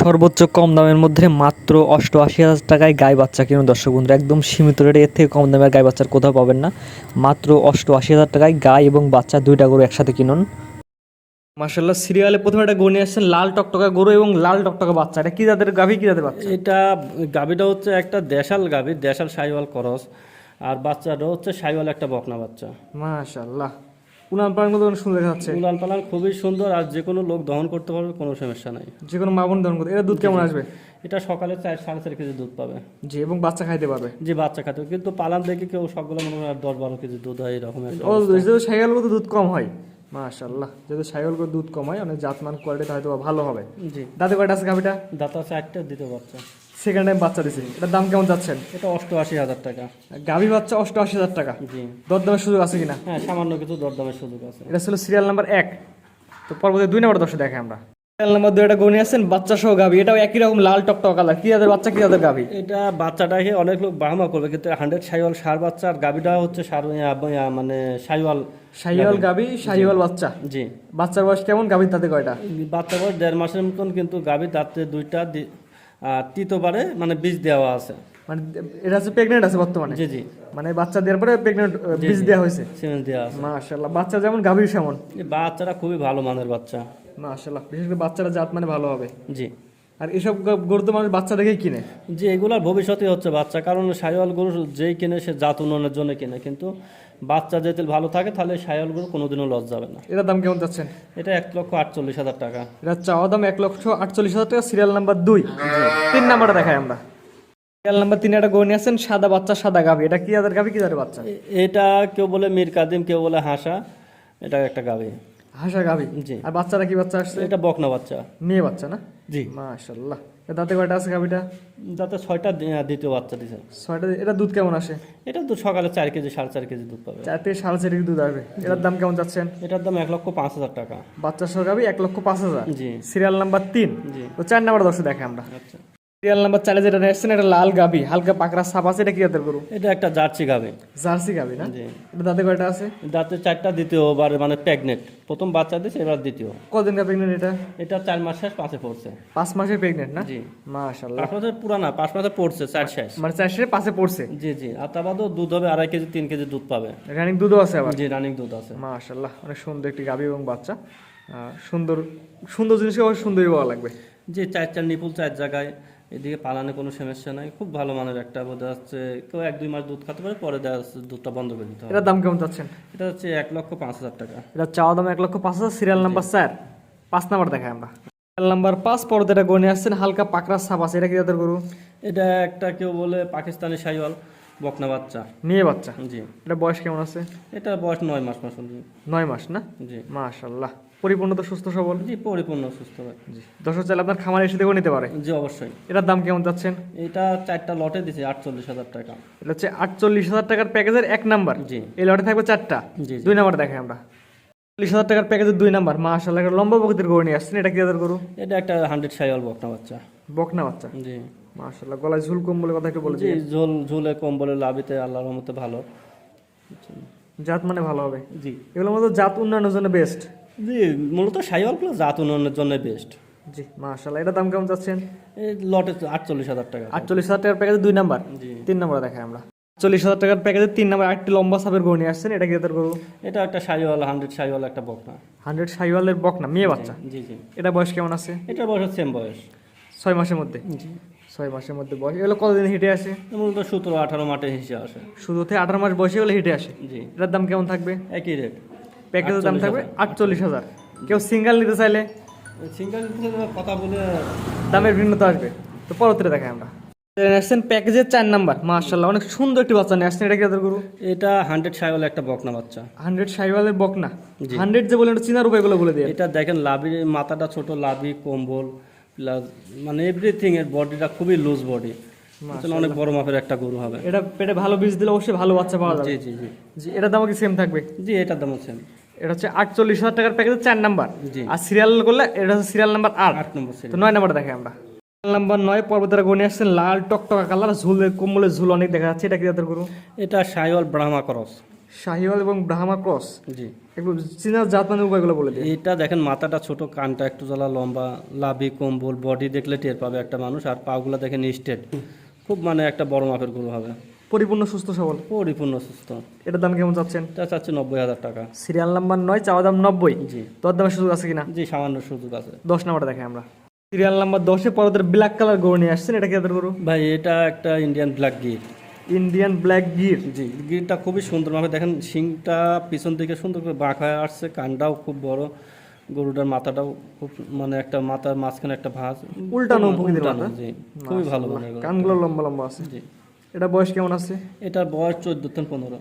সর্বোচ্চ কম দামের মধ্যে মাত্র অষ্টআশি হাজার টাকায় গায়ে বাচ্চা কিনুন দর্শক বন্ধুরা। একদম সীমিত রেটে এর থেকে কম দামের গায়ে বাচ্চার কোথাও পাবেন না। মাত্র অষ্টআশি হাজার টাকায় গাই এবং বাচ্চা দুইটা গরু একসাথে কিনুন। মার্শাল্লাহ সিরিয়ালে প্রথমে একটা গরু নিয়ে আসছেন লাল টকটকা গরু এবং লাল টকটকা বাচ্চা। এটা কি জাতের গাভী কি জাতের বাচ্চা? এটা গাভীটা হচ্ছে একটা দেশাল গাভী দেশাল সাইওয়াল করস। আর বাচ্চাটা হচ্ছে সাইওয়াল একটা বকনা বাচ্চা। মাশাল্লাহ প্রাণ মতো সুন্দর দেখা যাচ্ছে। উলান পালান খুবই সুন্দর আর যে কোনো লোক দহন করতে পারবে কোনো সমস্যা নাই। যে কোনো মা বোন ধারণ করতে এটা দুধ কেমন আসবে? এটা সকালে চার সাড়ে চার কেজি দুধ পাবে। জি এবং বাচ্চা খাইতে পারবে। যে বাচ্চা খাতে কিন্তু পালান দেখে কেউ সবগুলো মনে হয় দশ বারো কেজি দুধ হয় এরকম একটা ও যেহেতু সাইকেল তো দুধ কম হয়। মাশাল্লাহ যেহেতু সাইকেল করে দুধ কম হয় অনেক জাতমান কোয়ালিটি হয়তো ভালো হবে। জি। দাঁতে কয়টা আছে গাভিটা? দাতা চারটা দিতে বাচ্চা। সেকেন্ড টাইম বাচ্চা দিছে। এটার দাম কেমন যাচ্ছেন? এটা অষ্টআশি হাজার টাকা। গাভি বাচ্চা অষ্টআশি হাজার টাকা? জি। দরদামের সুযোগ আছে কিনা? হ্যাঁ সামান্য কিছু দরদামের সুযোগ আছে। এটা ছিল সিরিয়াল নাম্বার এক। তো পরবর্তী দুই নম্বর দশে দেখে আমরা। সিরিয়াল নাম্বার দুই একটা গণি আছেন বাচ্চা সহ গাভি। এটাও একই রকম লাল টকটক কালার কি যাদের বাচ্চা কি যাদের গাভি? এটা বাচ্চাটাকে অনেক লোক বাহামা করবে কিন্তু হান্ড্রেড সাইওয়াল সার বাচ্চা আর গাভীটা হচ্ছে সার মানে সাইওয়াল শাহিওয়াল গাভি। শাহিওয়াল বাচ্চা। জি। বাচ্চার বয়স কেমন? গাভির তাতে কয়টা? বাচ্চা বয়স দেড় মাসের মতন কিন্তু গাভীর দাঁতে দুইটা তৃতীয়বারে মানে বীজ দেওয়া আছে। মানে এটা হচ্ছে প্রেগনেন্ট আছে বর্তমানে? জি জি। মানে বাচ্চা দেওয়ার পরে প্রেগনেন্ট বীজ দেওয়া হয়েছে? সিমেন্ট দেওয়া আছে। মাশাআল্লাহ। বাচ্চা যেমন গাভীর সেমন? বাচ্চাটা খুবই ভালো মানের বাচ্চা। মাশাল্লাহ বিশেষ করে বাচ্চারা জাত মানে ভালো হবে। জি। আর এসব গরু তো মানুষ বাচ্চা দেখেই কিনে। যে এগুলার ভবিষ্যতে হচ্ছে বাচ্চা। কারণ সাইওয়াল গরু যেই কিনে সে জাত উন্নয়নের জন্য কিনে। কিন্তু বাচ্চা যদি ভালো থাকে তাহলে সাইওয়াল গরু কোনোদিনও লস যাবে না। এটার দাম কেমন চাচ্ছেন এটা এক লক্ষ আটচল্লিশ হাজার টাকা। এটা চাওয়া দাম এক লক্ষ আটচল্লিশ হাজার টাকা সিরিয়াল নাম্বার দুই। তিন নাম্বারটা দেখাই আমরা। সিরিয়াল নাম্বার তিনে একটা গরু নিয়ে আসছেন সাদা বাচ্চা সাদা গাভি। এটা কি যাদের গাভি কি যাদের বাচ্চা? এটা কেউ বলে মীর কাদিম কেউ বলে হাসা। এটা একটা গাভী। হাসা গাভি জি। আর বাচ্চারা কি বাচ্চা আসছে? এটা বকনা বাচ্চা। মেয়ে বাচ্চা না? জি। মাশাল্লাহ দাঁতে কয়টা আছে গাভিটা যাতে ছয়টা দ্বিতীয় বাচ্চা দিছে। ছয়টা এটা দুধ কেমন আসে? এটা তো সকালে চার কেজি সাড়ে চার কেজি দুধ পাবে। চার থেকে সাড়ে চার কেজি দুধ আসবে। এটার দাম কেমন যাচ্ছেন? এটার দাম এক লক্ষ পাঁচ হাজার টাকা। বাচ্চা সহ গাভি এক লক্ষ পাঁচ হাজার। জি। সিরিয়াল নাম্বার তিন। জি। তো চার নাম্বার দশে দেখে আমরা। আচ্ছা। সিরিয়াল নাম্বার চারে যেটা এটা লাল গাভি হালকা পাকড়া সাপ আছে এটা কি জাতের গরু? এটা একটা জার্সি গাবে। জার্সি গাভি না? জি। এটা দাঁতে কয়টা আছে? দাঁতে চারটা দ্বিতীয়বার মানে প্রেগনেন্ট প্রথম বাচ্চা দিচ্ছে এবার দ্বিতীয়। কদিন কা প্রেগনেন্ট এটা? এটা চার মাস শেষ পাঁচে পড়ছে। পাঁচ মাসের প্রেগনেন্ট না? জি। পাঁচ মাসের পাঁচ মাসে পড়ছে চার শেষ। মানে চারশে পাশে পড়ছে? জি জি। আর তার বাদেও দুধ হবে আড়াই কেজি তিন কেজি দুধ পাবে। রানিং দুধও আছে আবার? জি রানিং দুধ আছে। মাশাল্লাহ অনেক সুন্দর একটি গাভি এবং বাচ্চা। সুন্দর সুন্দর জিনিসকে অবশ্য সুন্দরই পাওয়া লাগবে। যে চার চার নিপুল চার জায়গায়। এদিকে পালানে কোনো সমস্যা নাই। খুব ভালো মানের একটা বোধ যাচ্ছে কেউ এক দুই মাস দুধ খেতে পারে পরে দেখা যাচ্ছে দুধটা বন্ধ করে দিতে হবে। এটার দাম কেমন চাচ্ছেন? এটা হচ্ছে এক লক্ষ পাঁচ হাজার টাকা। এটা চাওয়া দাম এক লক্ষ পাঁচ হাজার সিরিয়াল নাম্বার চার পাঁচ নাম্বার দেখায় আমরা। সিরিয়াল নাম্বার পাঁচ পরে এটা গনে আসছেন হালকা পাকড়া সাপ আছে এটা কি জাতের গরু? এটা একটা কেউ বলে পাকিস্তানি সাইওয়াল বকনা বাচ্চা। নিয়ে বাচ্চা? জি। এটা বয়স কেমন আছে? এটা বয়স নয় মাস মাস। নয় মাস না? জি। মাশাল্লাহ। পরিপূর্ণ তো সুস্থ সবল? জি পরিপূর্ণ সুস্থ জি। দর্শক চাইলে আপনার খামারে এসে দেখেও নিতে পারে। জি অবশ্যই। এটার দাম কেমন চাচ্ছেন? এটা চারটা লটে দিছে আটচল্লিশ হাজার টাকা। এটা হচ্ছে আটচল্লিশ হাজার টাকার প্যাকেজের এক নাম্বার। জি। এই লটে থাকবে চারটা। জি দুই নাম্বার দেখাই আমরা। চল্লিশ হাজার টাকার প্যাকেজের দুই নাম্বার। মাশাল্লাহ একটা লম্বা প্রকৃতির গরু নিয়ে আসছেন। এটা কি জাতের গরু? এটা একটা হান্ড্রেড সাইওয়াল বকনা বাচ্চা। বকনা বাচ্চা? জি। মাশাল্লাহ গলায় ঝুল কম বলে কথা একটু বলে জি দিন ঝোল ঝুলে কম্বলে লাভিতে আল্লাহর মতো ভালো। জাত মানে ভালো হবে। জি। এগুলোর মধ্যে জাত উন্নয়নের জন্য বেস্ট জি মূলত সাইওয়ালগুলো জাত উন্নয়নের জন্য বেস্ট জি মাশাল্লাহ এটার দাম কেমন চাচ্ছেন? এই লটে আটচল্লিশ হাজার টাকা। আটচল্লিশ হাজার টাকার প্যাকেজের দুই নাম্বার জি। তিন নাম্বার দেখাই আমরা। চল্লিশ হাজার টাকার প্যাকেজের তিন নাম্বার আটটি লম্বা সাপের গরু নিয়ে আসছেন। এটা কি জাতের গরু? এটা একটা সাইওয়াল হান্ড্রেড সাইওয়াল একটা বকনা। হান্ড্রেড সাইওয়ালের বকনা মেয়ে বাচ্চা? জি জি। এটা বয়স কেমন আছে? এটা বয়স সেম বয়স। ছয় মাসের মধ্যে? জি। ছয় মাসের মধ্যে বয়স। এগুলো কতদিন হেঁটে আসে? মূলত সতেরো আঠারো মাঠে হিসেবে আসে। শুধু থেকে আঠারো মাস বয়সে হলে হেঁটে আসে? জি। এটার দাম কেমন থাকবে? একই রেট প্যাকেজের দাম থাকবে আটচল্লিশ হাজার। কেউ সিঙ্গেল নিতে চাইলে? সিঙ্গেল কথা বলে দামের ভিন্নতা আসবে। তো পরবর্তীতে দেখাই আমরা। আসছেন প্যাকেজের চার নাম্বার। মার্শাল্লাহ অনেক সুন্দর একটি বাচ্চা নিয়ে আসছেন। এটা কি গরু? এটা হান্ড্রেড সাইওয়াল একটা বকনা বাচ্চা। হান্ড্রেড সাইওয়ালের বকনা? হান্ড্রেড যে বলেন চিনার উপায়গুলো বলে দিয়ে এটা দেখেন লাভির মাথাটা ছোট লাভি কম্বল প্লাস মানে এভরিথিং এর বডিটা খুবই লুজ বডি অনেক বড় মাপের একটা গরু হবে। এটা পেটে ভালো বীজ দিলে অবশ্যই ভালো বাচ্চা পাওয়া যাবে। জি জি। জি জি এটার দামও কি সেম থাকবে? জি এটার দাম হচ্ছে এটা হচ্ছে আটচল্লিশ হাজার টাকার প্যাকেজের চার নাম্বার আর সিরিয়াল করলে এটা হচ্ছে সিরিয়াল নাম্বার আট। আট নম্বর তো নয় নাম্বার দেখাই আমরা। নাম্বার নয় পর্বতের গনে আসছেন লাল টকটকা কালার ঝুলের কোমলের ঝুল অনেক দেখা যাচ্ছে। এটা কি জাতের গরু? এটা সাইওয়াল ব্রাহ্মা ক্রস। শাহিওয়াল এবং ব্রাহ্মা ক্রস? জি। একটু চিনার জাত মানে উপায়গুলো বলে দিন। এটা দেখেন মাথাটা ছোট কানটা একটু জ্বলা লম্বা লাভি কম্বল বডি দেখলে টের পাবে একটা মানুষ। আর পাগুলা দেখেন স্টেট খুব মানে একটা বড় মাপের গরু হবে। পরিপূর্ণ সুস্থ সবল। পরিপূর্ণ সুস্থ। এটার দাম কেমন চাচ্ছেন? এটা চাচ্ছে নব্বই হাজার টাকা। সিরিয়াল নাম্বার নয় চাওয়া দাম নব্বই। জি। তোর দামের সুযোগ আছে কিনা? জি সামান্য সুযোগ আছে। দশ নাম্বারটা দেখে আমরা। সিরিয়াল নাম্বার দশে পরদের ব্ল্যাক কালার গরু নিয়ে আসছেন এটা কি তাদের গরু? ভাই এটা একটা Indian black Gir Indian black Gir জি গিরটা খুবই সুন্দরভাবে দেখেন শিংটা পিছন দিকে সুন্দর করে বাঁক হয়ে আসছে কানটাও খুব বড় গরুটার মাথাটাও খুব মানে একটা মাথার মাঝখানে একটা ভাঁজ। উল্টানো জি খুবই ভালো কানগুলো লম্বা লম্বা আছে। জি। এটা বয়স কেমন আছে? এটার বয়স চোদ্দ থেকে পনেরো।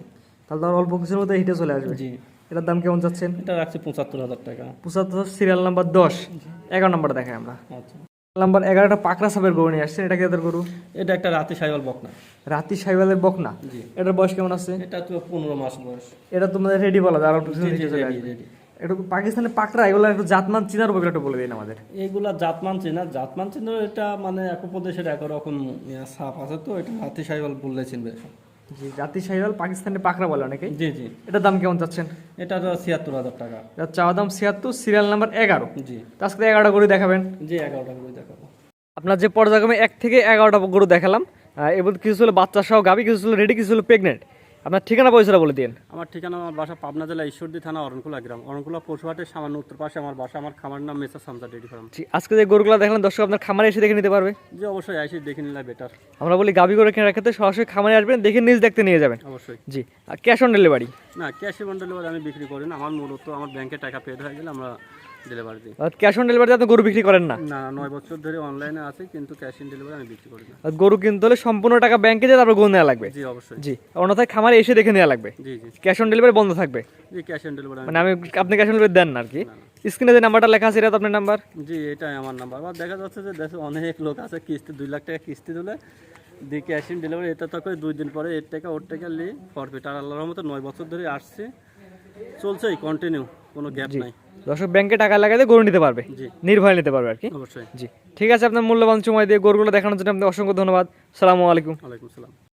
তাহলে তার অল্প কিছুর মধ্যে হিটে চলে আসবে। জি। এটার দাম কেমন যাচ্ছেন এটা রাখছে পঁচাত্তর হাজার টাকা। পঁচাত্তর সিরিয়াল নাম্বার দশ। এগারো নাম্বার দেখাই আমরা। আচ্ছা। নাম্বার এগারোটা পাকড়া সাপের গরু নিয়ে আসছেন। এটা কি গরু? এটা একটা রাতে সাইওয়াল বকনা। রাতি সাইওয়ালের বকনা? জি। এটার বয়স কেমন আছে? এটা তো পনেরো মাস বয়স। এটা তোমাদের রেডি বলা যায়। আর একটু পাকিস্তানের পাকড়া এগুলো একটু জাতমান চিনার উপর একটু বলে দিন আমাদের। এইগুলা জাতমান চেনা জাতমান চেনা এটা মানে এক প্রদেশের একরকম ছাপ আছে তো এটা হাতি সাইওয়াল বললে চিনবে জি জাতি সাইওয়াল পাকিস্তানের পাকড়া বলে অনেকেই। জি জি। এটার দাম কেমন চাচ্ছেন? এটা ছিয়াত্তর হাজার টাকা। এটার চাওয়া দাম ছিয়াত্তর সিরিয়াল নাম্বার এগারো। জি। আজকে এগারোটা গরু দেখাবেন। জি এগারোটা করে দেখাবো। আপনার যে পর্যায়ক্রমে এক থেকে এগারোটা গরু দেখালাম এবার কিছু ছিল বাচ্চা সহ গাবি কিছু ছিল রেডি কিছু ছিল প্রেগনেন্ট। আপনার ঠিকানা পয়সাটা বলে দিন। আমার ঠিকানা আমার বাসা পাবনা জেলা ঈশ্বরদী থানা অরণকুলা গ্রাম। অরণকুলা পশুহাটের সামান্য উত্তর পাশে আমার বাসা। আমার খামার নাম মেসা সামসা ডেডি ফার্ম। আজকে যে গরুগুলো দেখলাম দর্শক আপনার খামারে এসে দেখে নিতে পারবে। যে অবশ্যই আইসি দেখে নিলে বেটার আমরা বলি গাবি করে কেনার ক্ষেত্রে সরাসরি খামারে আসবেন দেখে নিজ দেখতে নিয়ে যাবেন। অবশ্যই। জি আর ক্যাশ অন ডেলিভারি না ক্যাশ অন ডেলিভারি আমি বিক্রি করি না। আমার মূলত আমার ব্যাংকে টাকা পেড হয়ে গেলে আমরা ডেলিভারি দিই। ক্যাশ অন ডেলিভারিতে আপনি গরু বিক্রি করেন না? না নয় বছর ধরে অনলাইনে আছে কিন্তু ক্যাশ ইন ডেলিভারি আমি বিক্রি করি না। আর গরু কিনতে হলে সম্পূর্ণ টাকা ব্যাংকে তারপর গরু নেওয়া লাগবে? জি অবশ্যই। জি অন্যথায় খামারে এসে দেখে নেওয়া লাগবে। জি জি। ক্যাশ অন ডেলিভারি বন্ধ থাকবে। জি ক্যাশ অন ডেলিভারি মানে আমি আপনি ক্যাশ অন ডেলিভারি দেন না আর কি? স্ক্রিনে যে নাম্বারটা লেখা আছে এটা তো আপনার নাম্বার জি এটাই আমার নাম্বার দেখা যাচ্ছে যে দেশে অনেক লোক আছে কিস্তি দুই লাখ টাকা কিস্তি দিলে দিয়ে ক্যাশ ইন ডেলিভারি এটা তো দুই দিন পরে এর টাকা ওর টাকা লি ফরফিট আর আল্লাহর মতো নয় বছর ধরে আসছে। চলছেই কন্টিনিউ কোনো গ্যাপ নাই। দর্শক ব্যাংকে টাকা লাগাতে গরু নিতে পারবে। নির্ভয় নিতে পারবে আর কি? অবশ্যই। জি। ঠিক আছে আপনার মূল্যবান সময় দিয়ে গরুগুলো দেখানোর জন্য আপনাকে অসংখ্য ধন্যবাদ। সালামু আলাইকুম। আলাইকুম আসসালাম।